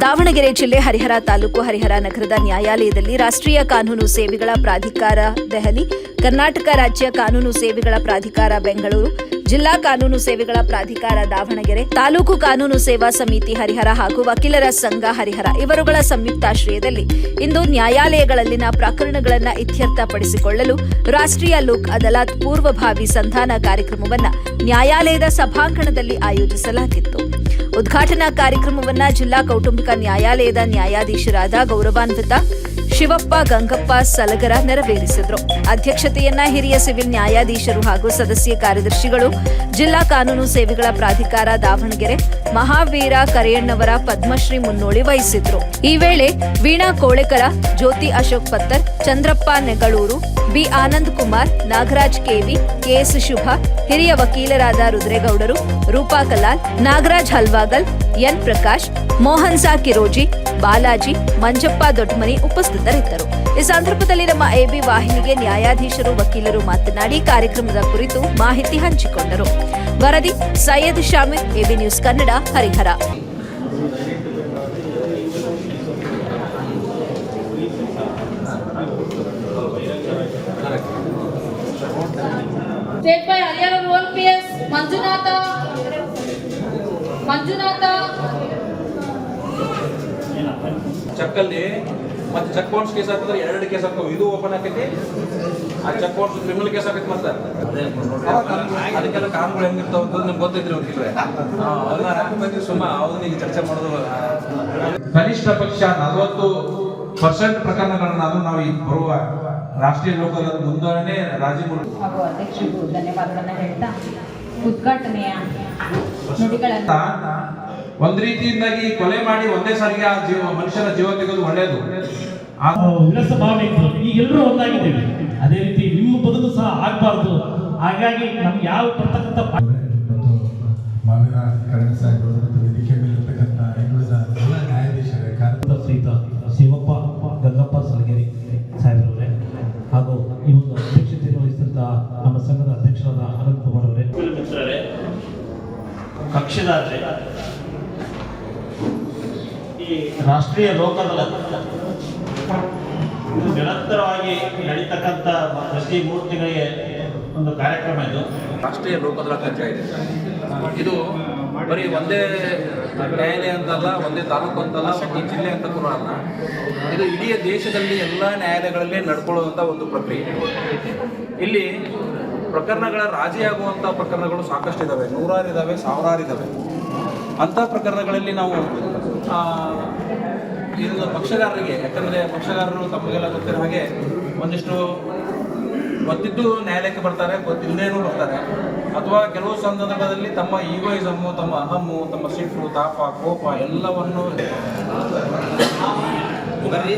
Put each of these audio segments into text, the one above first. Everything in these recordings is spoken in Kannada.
ದಾವಣಗೆರೆ ಜಿಲ್ಲೆ ಹರಿಹರ ತಾಲೂಕು ಹರಿಹರ ನಗರದ ನ್ಯಾಯಾಲಯದಲ್ಲಿ ರಾಷ್ಟ್ರೀಯ ಕಾನೂನು ಸೇವೆಗಳ ಪ್ರಾಧಿಕಾರ ದೆಹಲಿ, ಕರ್ನಾಟಕ ರಾಜ್ಯ ಕಾನೂನು ಸೇವೆಗಳ ಪ್ರಾಧಿಕಾರ ಬೆಂಗಳೂರು ಜಿಲ್ಲಾ ಕಾನೂನು ಸೇವೆಗಳ ಪ್ರಾಧಿಕಾರ ದಾವಣಗೆರೆ, ತಾಲೂಕು ಕಾನೂನು ಸೇವಾ ಸಮಿತಿ ಹರಿಹರ ಹಾಗೂ ವಕೀಲರ ಸಂಘ ಹರಿಹರ ಇವರುಗಳ ಸಂಯುಕ್ತಾಶ್ರಯದಲ್ಲಿ ಇಂದು ನ್ಯಾಯಾಲಯಗಳಲ್ಲಿನ ಪ್ರಕರಣಗಳನ್ನು ಇತ್ಯರ್ಥಪಡಿಸಿಕೊಳ್ಳಲು ರಾಷ್ಟ್ರೀಯ ಲೋಕ್ ಅದಾಲತ್ ಪೂರ್ವಭಾವಿ ಸಂಧಾನ ಕಾರ್ಯಕ್ರಮವನ್ನು ನ್ಯಾಯಾಲಯದ ಸಭಾಂಗಣದಲ್ಲಿ ಆಯೋಜಿಸಲಾಗಿತ್ತು. ಉದ್ಘಾಟನಾ ಕಾರ್ಯಕ್ರಮವನ್ನು ಜಿಲ್ಲಾ ಕೌಟುಂಬಿಕ ನ್ಯಾಯಾಲಯದ ನ್ಯಾಯಾಧೀಶರಾದ ಗೌರವಾನ್ವಿತ ಶಿವಪ್ಪ, ಗಂಗಪ್ಪ ಸಲಗರ ನೆರವೇರಿಸಿದ್ರು. ಅಧ್ಯಕ್ಷತೆಯನ್ನ ಹಿರಿಯ ಸಿವಿಲ್ ನ್ಯಾಯಾಧೀಶರು ಹಾಗೂ ಸದಸ್ಯ ಕಾರ್ಯದರ್ಶಿಗಳು, ಜಿಲ್ಲಾ ಕಾನೂನು ಸೇವೆಗಳ ಪ್ರಾಧಿಕಾರ ದಾವಣಗೆರೆ, ಮಹಾವೀರ ಕರೆಯಣ್ಣವರ ಪದ್ಮಶ್ರೀ ಮುನ್ನೋಳಿ ವಹಿಸಿದ್ರು. ಈ ವೇಳೆ Veena Kolekar, Jyoti Ashok Pattar, Chandrappa Negaluru B Anand Kumar, Nagaraj KV KS Shubha, ಹಿರಿಯ ವಕೀಲರಾದ ರುದ್ರೇಗೌಡರು, ರೂಪಾ ಕಲಾಲ್, ನಾಗರಾಜ್ ಹಲ್ವಾಗಲ್, ಎನ್ ಪ್ರಕಾಶ್, ಮೋಹನ್ ಸಾ ಕಿರೋಜಿ, ಬಾಲಾಜಿ, ಮಂಜಪ್ಪ ದೊಡ್ಡಮನಿ ಉಪಸ್ಥಿತರಿದ್ದರು. ಈ ಸಂದರ್ಭದಲ್ಲಿ ನಮ್ಮ ಎಬಿ ವಾಹಿನಿಗೆ ನ್ಯಾಯಾಧೀಶರು, ವಕೀಲರು ಮಾತನಾಡಿ ಕಾರ್ಯಕ್ರಮದ ಕುರಿತು ಮಾಹಿತಿ ಹಂಚಿಕೊಂಡರು. ವರದಿ Syed Shamir AB news Kannada, Harihara. State by Rural PS, Manjunatha. Manjunatha. Check ಚಕ್ಕಲ್ಲಿ ಮತ್ತೆ ಚೆಕ್ ಬೌನ್ಸ್ ಕೇಸ್ ಹಾಕಿದ್ರೆ ಎರಡು ಕೇಸ್ ಹಾಕವು ಇದು ಓಪನ್ ಆಕೈತಿ. ಆ ಚೆಕ್ ಬೌನ್ಸ್ ಕ್ರಿಮಿನಲ್ ಕೇಸ್ ಹಾಕೈತಿ ಮತ್ತೆ. ಅದಕ್ಕೆಲ್ಲ ಕಾನೂನುಗಳು ಹೆಂಗಿರ್ತಾವ ಅಂತ ನಿಮ್ಗೆ ಗೊತ್ತೈತ್ರಿ ಅವ್ರಿಗೆ ಅದನ್ನ ಹಾಕಿ ಸುಮ್ಮ ಅವ್ರನ್ನ ಈಗ ಚರ್ಚೆ ಮಾಡೋದು. ಕನಿಷ್ಠ ಪಕ್ಷ ನಲವತ್ತು ಪರ್ಸೆಂಟ್ ಪ್ರಕರಣಗಳನ್ನ ನಾವು ಈಗ ಬರುವ ರಾಷ್ಟ್ರೀಯ ಲೋಕದ ಒಂದು ಉದಾಹರಣೆ ಮೂಲಕ ಹಾಗೂ ಅಧ್ಯಕ್ಷರಿಗೂ ಧನ್ಯವಾದಗಳನ್ನ ಹೇಳ್ತಾ ಉದ್ಘಾಟನೆಯ ನುಡಿಗಳನ್ನು ಒಂದ್ ರೀತಿಯಿಂದಾಗಿ ಕೊಲೆ ಮಾಡಿ ಒಂದೇ ಸಾರಿಗೆ ಆ ಜೀವ ಮನುಷ್ಯನ ಜೀವ ತೆಗೆದು ಒಳ್ಳೆಯದು. ಆ ವಿರಸ ಭಾವನೆ ಈಗೆಲ್ಲರೂ ಈಗ ಎಲ್ಲರೂ ಒಂದಾಗಿದ್ದೇವೆ. ಅದೇ ರೀತಿ ನಿಮ್ಮ ಬದುಕು ಸಹ ಆಗಬಾರ್ದು. ಹಾಗಾಗಿ ನಮ್ಗೆ ಯಾವ ಬರ್ತಕ್ಕಂಥ ಮಾವಿನ ಕರಣ್ ಸಾಹೇಬರು ಮತ್ತು ವೇದಿಕೆ ಮೇಲಿರ್ತಕ್ಕಂಥ ಇನ್ನುಳಿದ ಎಲ್ಲ ನ್ಯಾಯಾಧೀಶರೇ ಕಾರ್ಯ ಶ್ರೀಯುತ ಶಿವಪ್ಪ ಗಂಗಪ್ಪ ಸಲಗೇರಿ ಸಾಹೇಬರವರೇ ಹಾಗೂ ಈ ಒಂದು ಅಧ್ಯಕ್ಷತೆಯನ್ನು ವಹಿಸಿದಂಥ ನಮ್ಮ ಸಂಘದ ಅಧ್ಯಕ್ಷರಾದ ಅನಂತ್ ಕುಮಾರ್ ಅವರೇ. ಮಿತ್ರರೇ ಕಕ್ಷಿದಾರರೇ ಈ ರಾಷ್ಟ್ರೀಯ ಲೋಕದಲ್ಲ ಇದು ನಿರಂತರವಾಗಿ ನಡೀತಕ್ಕಂಥ ಪ್ರತಿ ಮೂರು ತಿಂಗಳಿಗೆ ಒಂದು ಕಾರ್ಯಕ್ರಮ ಇದು. ರಾಷ್ಟ್ರೀಯ ಲೋಕದಳ ಕಚೇರಿ. ಇದೆ ಇದು ಬರೀ ಒಂದೇ ನ್ಯಾಯಾಲಯ ಅಂತಲ್ಲ ಒಂದೇ ತಾಲೂಕು ಅಂತಲ್ಲ ಒಂದು ಜಿಲ್ಲೆ ಅಂತ ಕೂಡ ಅಲ್ಲ. ಇದು ಇಡೀ ದೇಶದಲ್ಲಿ ಎಲ್ಲ ನ್ಯಾಯಾಲಯಗಳಲ್ಲಿ ನಡ್ಕೊಳ್ಳುವಂಥ ಒಂದು ಪ್ರಕ್ರಿಯೆ. ಇಲ್ಲಿ ಪ್ರಕರಣಗಳ ರಾಜಿಯಾಗುವಂಥ ಪ್ರಕರಣಗಳು ಸಾಕಷ್ಟು ಇದ್ದಾವೆ ನೂರಾರು ಇದ್ದಾವೆ ಸಾವಿರಾರು ಇದ್ದಾವೆ ಅಂಥ ಪ್ರಕರಣಗಳಲ್ಲಿ ನಾವು ಇದನ್ನು ಪಕ್ಷಗಾರರಿಗೆ, ಯಾಕಂದರೆ ಪಕ್ಷಗಾರರು ತಮಗೆಲ್ಲ ಗೊತ್ತಿರೋ ಹಾಗೆ ಒಂದಿಷ್ಟು ಗೊತ್ತಿದ್ದು ನ್ಯಾಯಾಲಯಕ್ಕೆ ಬರ್ತಾರೆ, ಗೊತ್ತಿಲ್ಲದೇನೂ ಬರ್ತಾರೆ. ಅಥವಾ ಕೆಲವು ಸಂದರ್ಭದಲ್ಲಿ ತಮ್ಮ ಈಗೋಯಿಸಮ್ಮು ತಮ್ಮ ಅಹಮ್ಮು, ತಮ್ಮ ಸಿಟ್ಟು, ತಾಪ, ಕೋಪ ಎಲ್ಲವನ್ನು ಬರೀ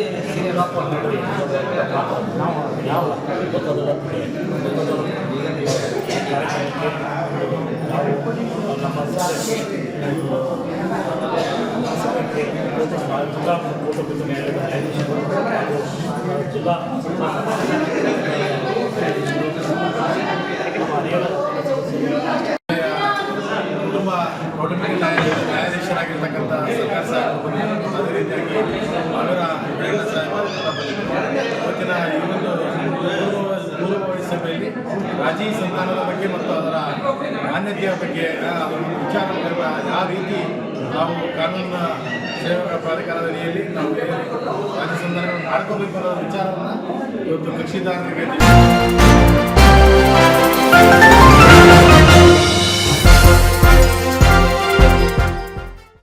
ಕುಟುಂಬ ಕೌಟುಂಬಿಕ ನ್ಯಾಯಾಲಯದ ನ್ಯಾಯಾಧೀಶರಾಗಿರ್ತಕ್ಕಂಥ ಸರ್ಕಾರ. ಅದೇ ರೀತಿಯಾಗಿ ಅವರ ವೀರೇಂದ್ರ ಸಾಹೇಬರು. ಇವತ್ತಿನ ಈ ಒಂದು ಪೂರ್ವ- ಪೂರ್ವಭಾವಿ ಸಭೆಯಲ್ಲಿ ರಾಜಿ ಸಂತಾನದ ಬಗ್ಗೆ ಮತ್ತು ಅದರ ಮಾನ್ಯತೆಯ ಬಗ್ಗೆ ಆ, ಅದರ ಒಂದು ವಿಚಾರ ಯಾವ ರೀತಿ ನಾವು ಕಾನೂನಿನ ಸೇವಕ ಪ್ರಾಧಿಕಾರದ ಅಡಿಯಲ್ಲಿ ನಾವು ರಾಜ್ಯ ಸಂಧಾನವನ್ನು ಮಾಡ್ಕೋಬೇಕು ಅನ್ನೋ ವಿಚಾರವನ್ನು ಇವತ್ತು ಕಕ್ಷಿದಾರರಿಗೆ